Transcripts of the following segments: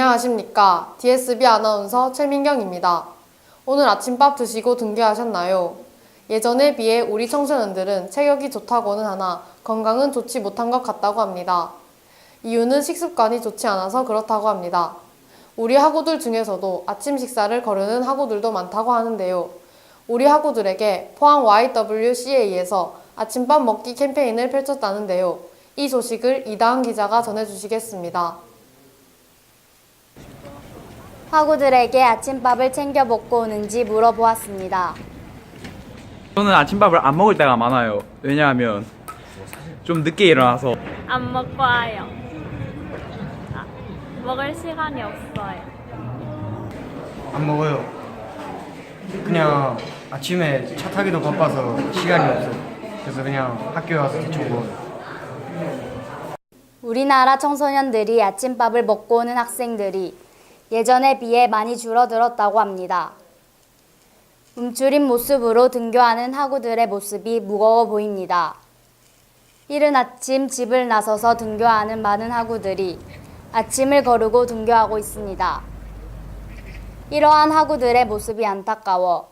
안녕하십니까. DSB 아나운서 최민경입니다. 오늘 아침밥 드시고 등교하셨나요? 예전에 비해 우리 청소년들은 체격이 좋다고는 하나 건강은 좋지 못한 것 같다고 합니다. 이유는 식습관이 좋지 않아서 그렇다고 합니다. 우리 학우들 중에서도 아침 식사를 거르는 학우들도 많다고 하는데요. 우리 학우들에게 포항 YWCA에서 아침밥 먹기 캠페인을 펼쳤다는데요. 이 소식을 이다은 기자가 전해주시겠습니다. 학우들에게 아침밥을 챙겨 먹고 오는지 물어보았습니다. 저는 아침밥을 안 먹을 때가 많아요. 왜냐하면 좀 늦게 일어나서 안 먹고 와요. 아, 먹을 시간이 없어요. 안 먹어요. 그냥 아침에 차 타기도 바빠서 시간이 없어요. 그래서 그냥 학교에 와서 대충 먹어요. 우리나라 청소년들이 아침밥을 먹고 오는 학생들이 예전에 비해 많이 줄어들었다고 합니다. 움츠린 모습으로 등교하는 학우들의 모습이 무거워 보입니다. 이른 아침 집을 나서서 등교하는 많은 학우들이 아침을 거르고 등교하고 있습니다. 이러한 학우들의 모습이 안타까워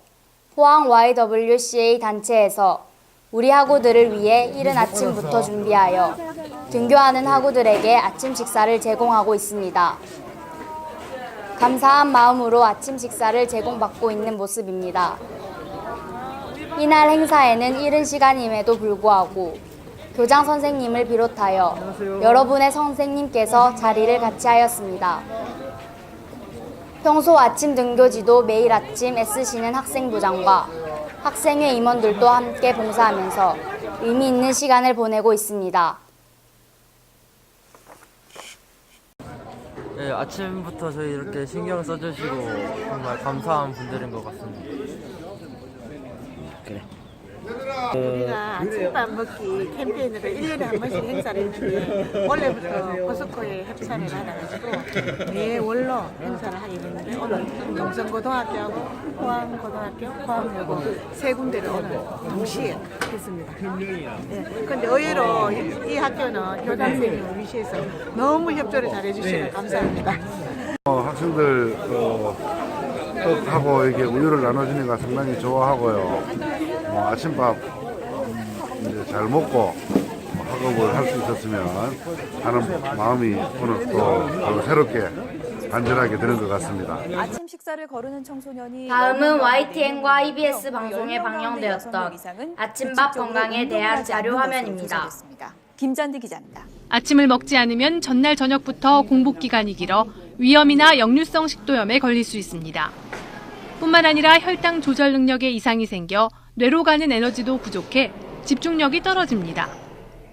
포항 YWCA 단체에서 우리 학우들을 위해 이른 아침부터 준비하여 등교하는 학우들에게 아침 식사를 제공하고 있습니다. 감사한 마음으로 아침 식사를 제공받고 있는 모습입니다. 이날 행사에는 이른 시간임에도 불구하고 교장 선생님을 비롯하여 여러분의 선생님께서 자리를 같이 하였습니다. 평소 아침 등교 지도 매일 아침 애쓰시는 학생부장과 학생회 임원들도 함께 봉사하면서 의미 있는 시간을 보내고 있습니다. 네, 아침부터 저희 이렇게 신경 써주시고 정말 감사한 분들인 것 같습니다. 우리가 아침밥 먹기 캠페인으로 1년에 한 번씩 행사를 해주는데 원래부터 포스코에 협찬을 받아가지고 매월로 행사를 하게 됐는데 오늘 동성고등학교하고 포항고등학교, 포항여고 세 군데를 오늘 동시에 했습니다. 네. 근데 의외로 이, 이 학교는 교장선생님 을 위시해서 너무 협조를 잘해주시고 감사합니다. 어, 학생들 어, 떡하고 이렇게 우유를 나눠주니까 상당히 좋아하고요. 뭐 아침밥 음, 이제 잘 먹고 뭐 학업을 할 수 있었으면 하는 마음이 오늘 또, 또 새롭게 간절하게 드는 것 같습니다. 아침 식사를 거르는 청소년이 다음은 YTN과 EBS 방송에 방영되었던 아침밥 건강에 대한 자료 화면입니다. 김잔디 기자입니다. 아침을 먹지 않으면 전날 저녁부터 공복 기간이 길어 위염이나 역류성 식도염에 걸릴 수 있습니다. 뿐만 아니라 혈당 조절 능력에 이상이 생겨 뇌로 가는 에너지도 부족해 집중력이 떨어집니다.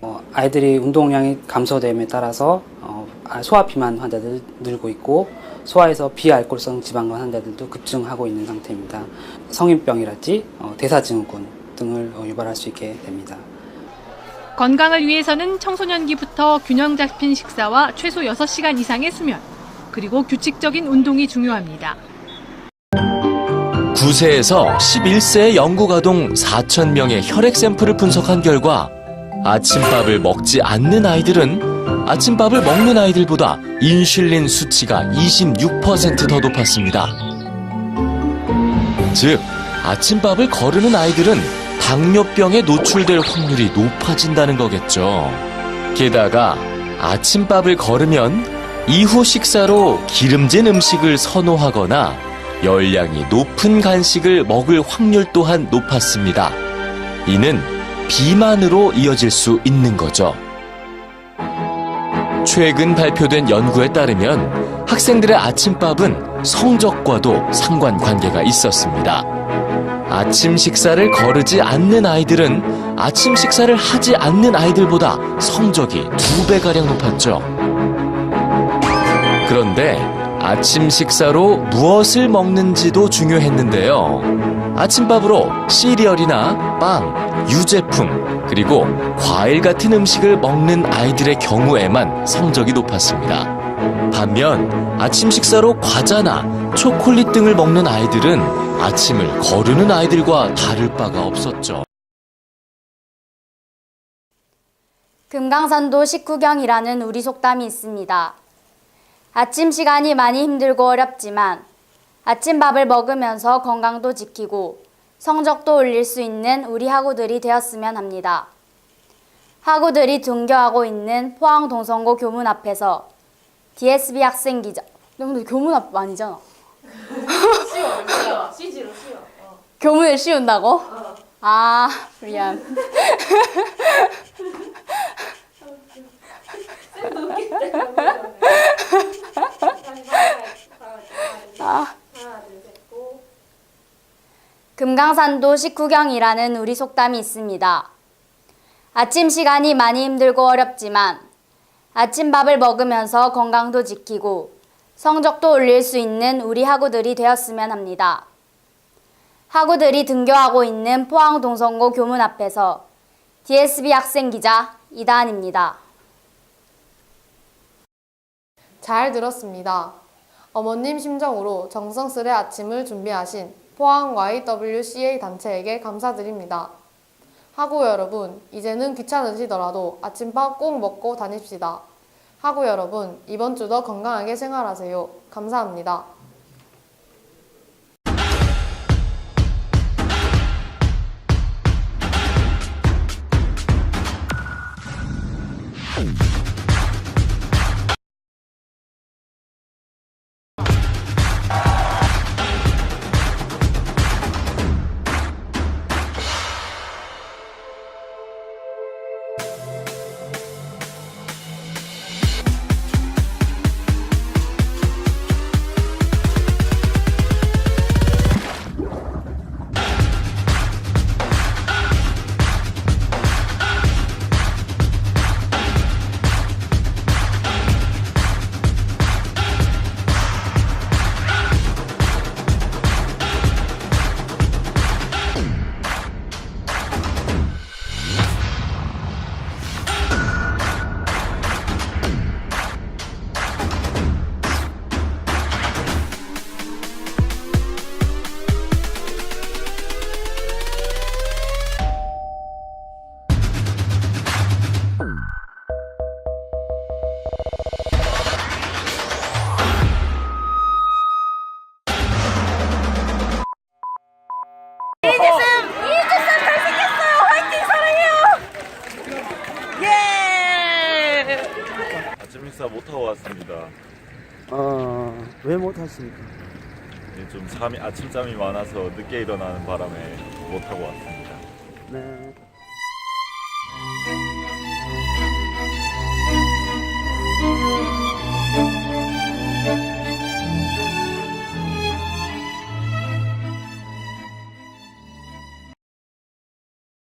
어, 아이들이 운동량이 감소됨에 따라서 어, 아, 소화 비만 환자들 늘고 있고 소화에서 비알코올성 지방간 환자들도 급증하고 있는 상태입니다. 성인병이랄지 어, 대사증후군 등을 어, 유발할 수 있게 됩니다. 건강을 위해서는 청소년기부터 균형 잡힌 식사와 최소 6시간 이상의 수면, 그리고 규칙적인 운동이 중요합니다. 9세에서 11세 연구가동 4,000명의 혈액 샘플을 분석한 결과 아침밥을 먹지 않는 아이들은 아침밥을 먹는 아이들보다 인슐린 수치가 26%더 높았습니다. 즉, 아침밥을 거르는 아이들은 당뇨병에 노출될 확률이 높아진다는 거겠죠. 게다가 아침밥을 거르면 이후 식사로 기름진 음식을 선호하거나 열량이 높은 간식을 먹을 확률 또한 높았습니다. 이는 비만으로 이어질 수 있는 거죠. 최근 발표된 연구에 따르면 학생들의 아침밥은 성적과도 상관관계가 있었습니다. 아침 식사를 거르지 않는 아이들은 아침 식사를 하지 않는 아이들보다 성적이 두 배가량 높았죠. 그런데 아침 식사로 무엇을 먹는지도 중요했는데요. 아침밥으로 시리얼이나 빵, 유제품, 그리고 과일 같은 음식을 먹는 아이들의 경우에만 성적이 높았습니다. 반면 아침 식사로 과자나 초콜릿 등을 먹는 아이들은 아침을 거르는 아이들과 다를 바가 없었죠. 금강산도 식후경이라는 우리 속담이 있습니다. 아침 시간이 많이 힘들고 어렵지만 아침밥을 먹으면서 건강도 지키고 성적도 올릴 수 있는 우리 학우들이 되었으면 합니다. 학우들이 등교하고 있는 포항 동성고 교문 앞에서 DSB 학생 기자. 근데 교문 앞 아니잖아. 쉬워, CG로 쉬워. 교문을 씌운다고? 아, 미안. 아. 금강산도 식후경이라는 우리 속담이 있습니다. 아침 시간이 많이 힘들고 어렵지만 아침밥을 먹으면서 건강도 지키고 성적도 올릴 수 있는 우리 학우들이 되었으면 합니다. 학우들이 등교하고 있는 포항 동성고 교문 앞에서 DSB 학생 기자 이다한입니다. 잘 들었습니다. 어머님 심정으로 정성스레 아침을 준비하신 포항 YWCA 단체에게 감사드립니다. 하고 여러분, 이제는 귀찮으시더라도 아침밥 꼭 먹고 다닙시다. 하고 여러분, 이번 주도 건강하게 생활하세요. 감사합니다. 아침 식사 못 하고 왔습니다. 어, 왜 못하십니까? 예, 좀 잠이, 아침잠이 많아서 늦게 일어나는 바람에 못 하고 왔습니다. 네. 네.